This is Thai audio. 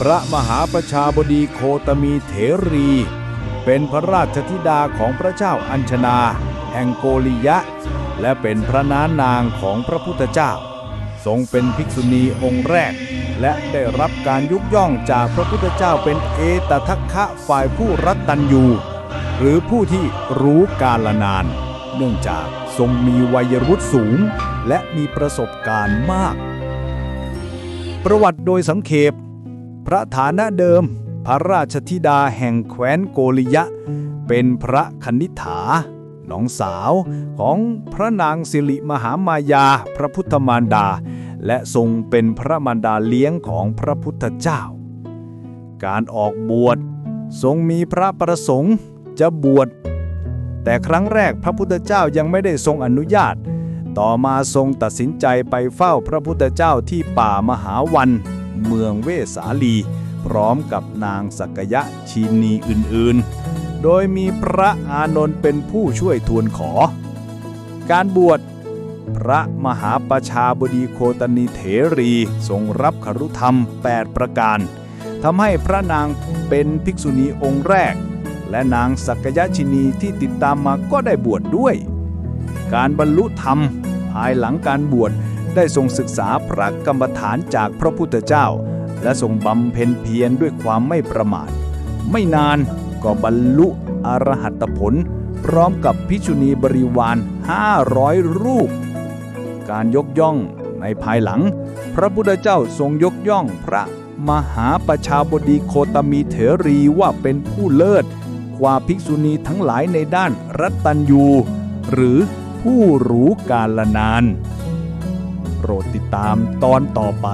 พระมหาประชาบดีโคตมีเถรี เป็นพระราชธิดาของพระเจ้าอัญชนา แห่งโกริยะ และเป็นพระนานางของพระพุทธเจ้า ทรงเป็นภิกษุณีองค์แรก และได้รับการยกย่องจากพระพุทธเจ้าเป็นเอตทัคคะฝ่ายผู้รัตตัญยูหรือผู้ที่รู้กาลนาน เนื่องจากทรงมีวัยวุฒิสูง และมีประสบการณ์มาก ประวัติโดยสังเขป พระฐานะเดิม พระราชธิดาแห่งแคว้นโกริยะ เป็นพระคณิษฐาน้องสาวของพระนางสิริมหามายาพระพุทธมารดา และทรงเป็นพระมารดาเลี้ยงของพระพุทธเจ้า การออกบวชทรงมีพระประสงค์จะบวช แต่ครั้งแรกพระพุทธเจ้ายังไม่ได้ทรงอนุญาต ต่อมาทรงตัดสินใจไปเฝ้าพระพุทธเจ้าที่ป่ามหาวัน เมืองเวสาลี พร้อมกับนางสักยะชีนีอื่นๆ โดยมีพระอานนท์เป็นผู้ช่วยทูลขอ การบวชพระมหาประชาบดีโคตนีเถรีทรงรับขรุธรรม 8 ประการทำให้พระนางเป็นภิกษุณีองค์แรก และนางสักยะชินีที่ติดตามมาก็ได้บวชดด้วย การบรรลุธรรมภายหลังการบวช ได้ทรงศึกษาพระกรรมฐานจากพระพุทธเจ้า และทรงบำเพ็ญเพียรด้วยความไม่ประมาท ไม่นานก็บรรลุอรหัตผล พร้อมกับภิกษุณีบริวาร 500 รูป การยกย่องในภายหลัง พระพุทธเจ้าทรงยกย่องพระมหาประชาบดีโคตมีเถรีว่าเป็นผู้เลิศกว่าภิกษุณีทั้งหลายในด้านรัตตัญยู หรือผู้รู้กาลนาน โปรดติดตามตอนต่อไป